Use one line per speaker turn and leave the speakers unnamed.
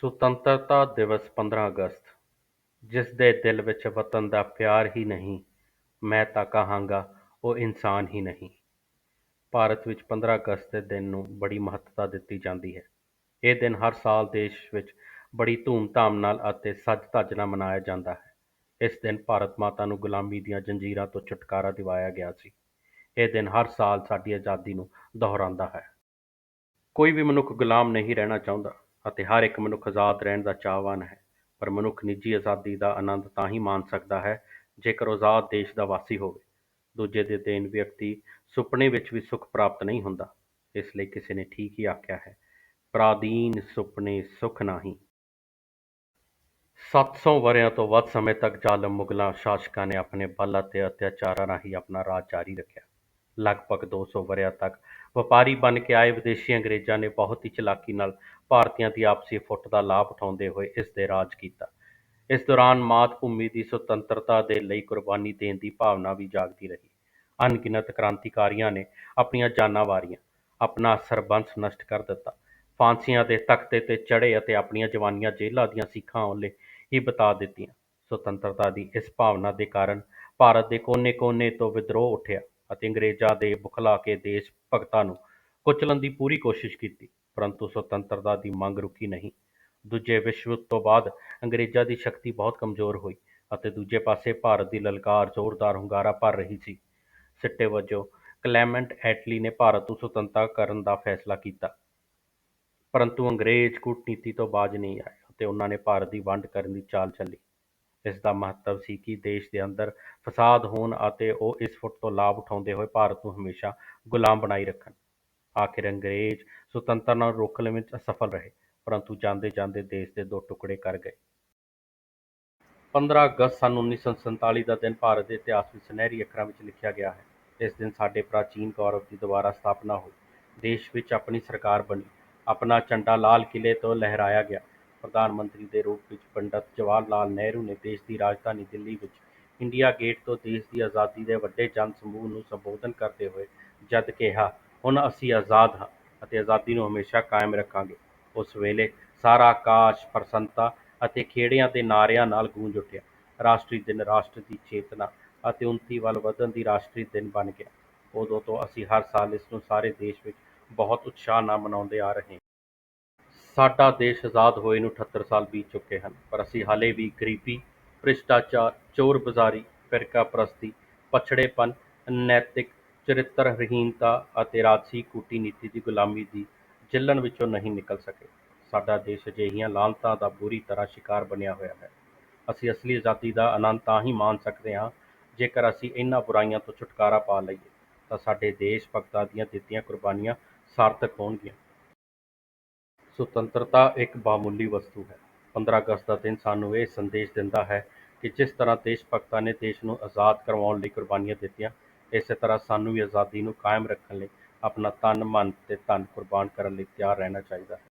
ਸੁਤੰਤਰਤਾ ਦਿਵਸ 15 ਅਗਸਤ। ਜਿਸ ਦੇ ਦਿਲ ਵਿੱਚ ਵਤਨ ਦਾ ਪਿਆਰ ਹੀ ਨਹੀਂ, ਮੈਂ ਤਾਂ ਕਹਾਂਗਾ ਉਹ ਇਨਸਾਨ ਹੀ ਨਹੀਂ। ਭਾਰਤ ਵਿੱਚ 15 ਅਗਸਤ ਦੇ ਦਿਨ ਨੂੰ ਬੜੀ ਮਹੱਤਤਾ ਦਿੱਤੀ ਜਾਂਦੀ ਹੈ। ਇਹ ਦਿਨ ਹਰ ਸਾਲ ਦੇਸ਼ ਵਿੱਚ ਬੜੀ ਧੂਮਧਾਮ ਨਾਲ ਅਤੇ ਸੱਜ-ਧੱਜ ਨਾਲ ਮਨਾਇਆ ਜਾਂਦਾ ਹੈ। ਇਸ ਦਿਨ ਭਾਰਤ ਮਾਤਾ ਨੂੰ ਗੁਲਾਮੀ ਦੀਆਂ ਜੰਜੀਰਾਂ ਤੋਂ ਛੁਟਕਾਰਾ ਦਿਵਾਇਆ ਗਿਆ ਸੀ। ਇਹ ਦਿਨ ਹਰ ਸਾਲ ਸਾਡੀ ਆਜ਼ਾਦੀ ਨੂੰ ਦੁਹਰਾਉਂਦਾ ਹੈ। ਕੋਈ ਵੀ ਮਨੁੱਖ ਗੁਲਾਮ ਨਹੀਂ ਰਹਿਣਾ ਚਾਹੁੰਦਾ। ਅਤੇ ਹਰ ਇੱਕ ਮਨੁੱਖ ਆਜ਼ਾਦ ਰਹਿਣ ਦਾ ਚਾਹਵਾਨ ਹੈ, ਪਰ ਮਨੁੱਖ ਨਿੱਜੀ ਆਜ਼ਾਦੀ ਦਾ ਆਨੰਦ ਤਾਂ ਹੀ ਮਾਣ ਸਕਦਾ ਹੈ, ਜੇਕਰ ਉਹ ਆਜ਼ਾਦ ਦੇਸ਼ ਦਾ ਵਾਸੀ ਹੋਵੇ। ਦੂਜੇ ਦੇ ਦੇਣ ਵਿਅਕਤੀ ਸੁਪਨੇ ਵਿੱਚ ਵੀ ਸੁੱਖ ਪ੍ਰਾਪਤ ਨਹੀਂ ਹੁੰਦਾ, ਇਸ ਲਈ ਕਿਸੇ ਨੇ ਠੀਕ ਹੀ ਆਖਿਆ ਹੈ ਪ੍ਰਾਦੀਨ ਸੁਪਨੇ ਸੁਖ ਨਹੀਂ। 700 ਵਰ੍ਹਿਆਂ ਤੋਂ ਵੱਧ ਸਮੇਂ ਤੱਕ ਜ਼ਾਲਮ ਮੁਗਲਾਂ ਸ਼ਾਸਕਾਂ ਨੇ ਆਪਣੇ ਬਲ ਅਤੇ ਅਤਿਆਚਾਰਾਂ ਰਾਹੀਂ ਆਪਣਾ ਰਾਜ ਜਾਰੀ ਰੱਖਿਆ। ਲਗਭਗ ਦੋ ਸੌ ਵਰ੍ਹਿਆਂ ਤੱਕ ਵਪਾਰੀ ਬਣ ਕੇ ਆਏ ਵਿਦੇਸ਼ੀ ਅੰਗਰੇਜ਼ਾਂ ਨੇ ਬਹੁਤ ਹੀ ਚਲਾਕੀ ਨਾਲ ਭਾਰਤੀਆਂ ਦੀ ਆਪਸੀ ਫੁੱਟ ਦਾ ਲਾਭ ਉਠਾਉਂਦੇ ਹੋਏ ਇਸ ਦੇ ਰਾਜ ਕੀਤਾ। ਇਸ ਦੌਰਾਨ ਮਾਤ ਭੂਮੀ ਦੀ ਸੁਤੰਤਰਤਾ ਦੇ ਲਈ ਕੁਰਬਾਨੀ ਦੇਣ ਦੀ ਭਾਵਨਾ ਵੀ ਜਾਗਦੀ ਰਹੀ। ਅਣਗਿਣਤ ਕ੍ਰਾਂਤੀਕਾਰੀਆਂ ਨੇ ਆਪਣੀਆਂ ਜਾਨਾਂ ਵਾਰੀਆਂ, ਆਪਣਾ ਸਰਬੰਸ ਨਸ਼ਟ ਕਰ ਦਿੱਤਾ। ਫਾਂਸੀਆਂ ਦੇ ਤਖਤੇ ਤੇ ਚੜ੍ਹੇ ਅਤੇ ਆਪਣੀਆਂ ਜਵਾਨੀਆਂ ਜੇਲ੍ਹਾਂ ਦੀਆਂ ਸੀਖਾਂ ਔਲੇ ਹੀ ਬਿਤਾ ਦਿੱਤੀਆਂ। ਸੁਤੰਤਰਤਾ ਦੀ ਇਸ ਭਾਵਨਾ ਦੇ ਕਾਰਨ ਭਾਰਤ ਦੇ ਕੋਨੇ-ਕੋਨੇ ਤੋਂ ਵਿਦਰੋਹ ਉੱਠਿਆ। ਅਤੇ ਅੰਗਰੇਜ਼ਾਂ ਦੇ ਬੁਖਲਾ ਕੇ ਦੇਸ਼ ਭਗਤਾਂ ਨੂੰ ਕੁਚਲਣ ਦੀ ਪੂਰੀ ਕੋਸ਼ਿਸ਼ ਕੀਤੀ, ਪਰੰਤੂ ਸੁਤੰਤਰਤਾ ਦੀ ਮੰਗ ਰੁਕੀ ਨਹੀਂ। ਦੂਜੇ ਵਿਸ਼ਵ ਯੁੱਧ ਤੋਂ ਬਾਅਦ ਅੰਗਰੇਜ਼ਾਂ ਦੀ ਸ਼ਕਤੀ ਬਹੁਤ ਕਮਜ਼ੋਰ ਹੋਈ ਅਤੇ ਦੂਜੇ ਪਾਸੇ ਭਾਰਤ ਦੀ ਲਲਕਾਰ ਜ਼ੋਰਦਾਰ ਹੁੰਗਾਰਾ ਭਰ ਰਹੀ ਸੀ। ਸਿੱਟੇ ਵਜੋਂ ਕਲੈਮੈਂਟ ਐਟਲੀ ਨੇ ਭਾਰਤ ਨੂੰ ਸੁਤੰਤਰ ਕਰਨ ਦਾ ਫੈਸਲਾ ਕੀਤਾ। ਪਰੰਤੂ ਅੰਗਰੇਜ਼ ਕੂਟਨੀਤੀ ਤੋਂ ਬਾਜ ਨਹੀਂ ਆਏ ਅਤੇ ਉਹਨਾਂ ਨੇ ਭਾਰਤ ਦੀ ਵੰਡ ਕਰਨ ਦੀ ਚਾਲ ਚੱਲੀ। ਇਸ ਦਾ ਮਹੱਤਵ ਸੀ ਕਿ ਦੇਸ਼ ਦੇ ਅੰਦਰ ਫਸਾਦ ਹੋਣ ਅਤੇ ਉਹ ਇਸ ਫੁੱਟ ਤੋਂ ਲਾਭ ਉਠਾਉਂਦੇ ਹੋਏ ਭਾਰਤ ਨੂੰ ਹਮੇਸ਼ਾ ਗੁਲਾਮ ਬਣਾਈ ਰੱਖਣ। ਆਖਿਰ ਅੰਗਰੇਜ਼ ਸੁਤੰਤਰਤਾ ਨੂੰ ਰੋਕਣ ਵਿੱਚ ਅਸਫਲ ਰਹੇ, ਪਰੰਤੂ ਜਾਂਦੇ ਜਾਂਦੇ ਦੇਸ਼ ਦੇ ਦੋ ਟੁਕੜੇ ਕਰ ਗਏ। 15 ਅਗਸਤ ਸੰਨ ਉੱਨੀ ਸੌ ਸੰਤਾਲੀ ਦਾ ਦਿਨ ਭਾਰਤ ਦੇ ਇਤਿਹਾਸ ਵਿੱਚ ਸੁਨਹਿਰੀ ਅੱਖਰਾਂ ਵਿੱਚ ਲਿਖਿਆ ਗਿਆ ਹੈ। ਇਸ ਦਿਨ ਸਾਡੇ ਪ੍ਰਾਚੀਨ ਗੌਰਵ ਦੀ ਦੁਬਾਰਾ ਸਥਾਪਨਾ ਹੋਈ। ਦੇਸ਼ ਵਿੱਚ ਆਪਣੀ ਸਰਕਾਰ ਬਣੀ। ਆਪਣਾ ਝੰਡਾ ਲਾਲ ਕਿਲੇ ਤੋਂ ਲਹਿਰਾਇਆ ਗਿਆ। ਪ੍ਰਧਾਨ ਮੰਤਰੀ ਦੇ ਰੂਪ ਵਿੱਚ ਪੰਡਤ ਜਵਾਹਰ ਲਾਲ ਨਹਿਰੂ ਨੇ ਦੇਸ਼ ਦੀ ਰਾਜਧਾਨੀ ਦਿੱਲੀ ਵਿੱਚ ਇੰਡੀਆ ਗੇਟ ਤੋਂ ਦੇਸ਼ ਦੀ ਆਜ਼ਾਦੀ ਦੇ ਵੱਡੇ ਜਨ ਸਮੂਹ ਨੂੰ ਸੰਬੋਧਨ ਕਰਦੇ ਹੋਏ ਜਦ ਕਿਹਾ, ਹੁਣ ਅਸੀਂ ਆਜ਼ਾਦ ਹਾਂ ਅਤੇ ਆਜ਼ਾਦੀ ਨੂੰ ਹਮੇਸ਼ਾ ਕਾਇਮ ਰੱਖਾਂਗੇ। ਉਸ ਵੇਲੇ ਸਾਰਾ ਆਕਾਸ਼ ਪ੍ਰਸੰਨਤਾ ਅਤੇ ਖੇੜਿਆਂ ਦੇ ਨਾਅਰਿਆਂ ਨਾਲ ਗੂੰਜ ਉੱਠਿਆ। ਰਾਸ਼ਟਰੀ ਦਿਨ ਰਾਸ਼ਟਰ ਦੀ ਚੇਤਨਾ ਅਤੇ ਉੱਨਤੀ ਵੱਲ ਵਧਣ ਦੀ ਰਾਸ਼ਟਰੀ ਦਿਨ ਬਣ ਗਿਆ। ਉਦੋਂ ਤੋਂ ਅਸੀਂ ਹਰ ਸਾਲ ਇਸ ਨੂੰ ਸਾਰੇ ਦੇਸ਼ ਵਿੱਚ ਬਹੁਤ ਉਤਸ਼ਾਹ ਨਾਲ ਮਨਾਉਂਦੇ ਆ ਰਹੇ ਹਾਂ ਸਾਡਾ ਦੇਸ਼ ਆਜ਼ਾਦ ਹੋਏ ਨੂੰ 78 ਸਾਲ ਬੀਤ ਚੁੱਕੇ ਹਨ। ਪਰ ਅਸੀਂ ਹਾਲੇ ਵੀ ਗਰੀਬੀ, ਭ੍ਰਿਸ਼ਟਾਚਾਰ, ਚੋਰ ਬਜ਼ਾਰੀ ਫਿਰਕਾ ਪ੍ਰਸਤੀ, ਪਛੜੇਪਨ ਨੈਤਿਕ ਚਰਿੱਤਰਹੀਣਤਾ ਅਤੇ ਰਾਜਸੀ ਕੂਟਨੀਤੀ ਦੀ ਗੁਲਾਮੀ ਦੀ ਜਿੱਲਣ ਵਿੱਚੋਂ ਨਹੀਂ ਨਿਕਲ ਸਕੇ। ਸਾਡਾ ਦੇਸ਼ ਅਜਿਹੀਆਂ ਲਾਹਨਤਾਂ ਦਾ ਬੁਰੀ ਤਰ੍ਹਾਂ ਸ਼ਿਕਾਰ ਬਣਿਆ ਹੋਇਆ ਹੈ। ਅਸੀਂ ਅਸਲੀ ਆਜ਼ਾਦੀ ਦਾ ਆਨੰਦ ਤਾਂ ਹੀ ਮਾਣ ਸਕਦੇ ਹਾਂ ਜੇਕਰ ਅਸੀਂ ਇਹਨਾਂ ਬੁਰਾਈਆਂ ਤੋਂ ਛੁਟਕਾਰਾ ਪਾ ਲਈਏ, ਤਾਂ ਸਾਡੇ ਦੇਸ਼ ਭਗਤਾਂ ਦੀਆਂ ਦਿੱਤੀਆਂ ਕੁਰਬਾਨੀਆਂ ਸਾਰਥਕ ਹੋਣਗੀਆਂ। ਸੁਤੰਤਰਤਾ ਇੱਕ ਬਾਮੁੱਲੀ ਵਸਤੂ ਹੈ। 15 ਅਗਸਤ ਦਾ ਦਿਨ ਸਾਨੂੰ ਇਹ ਸੰਦੇਸ਼ ਦਿੰਦਾ ਹੈ ਕਿ ਜਿਸ ਤਰ੍ਹਾਂ ਦੇਸ਼ ਭਗਤਾਂ ਨੇ ਦੇਸ਼ ਨੂੰ ਆਜ਼ਾਦ ਕਰਵਾਉਣ ਲਈ ਕੁਰਬਾਨੀਆਂ ਦਿੱਤੀਆਂ, ਇਸੇ ਤਰ੍ਹਾਂ ਸਾਨੂੰ ਵੀ ਆਜ਼ਾਦੀ ਨੂੰ ਕਾਇਮ ਰੱਖਣ ਲਈ ਆਪਣਾ ਤਨ, ਮਨ ਤੇ ਧਨ ਕੁਰਬਾਨ ਕਰਨ ਲਈ ਤਿਆਰ ਰਹਿਣਾ ਚਾਹੀਦਾ ਹੈ।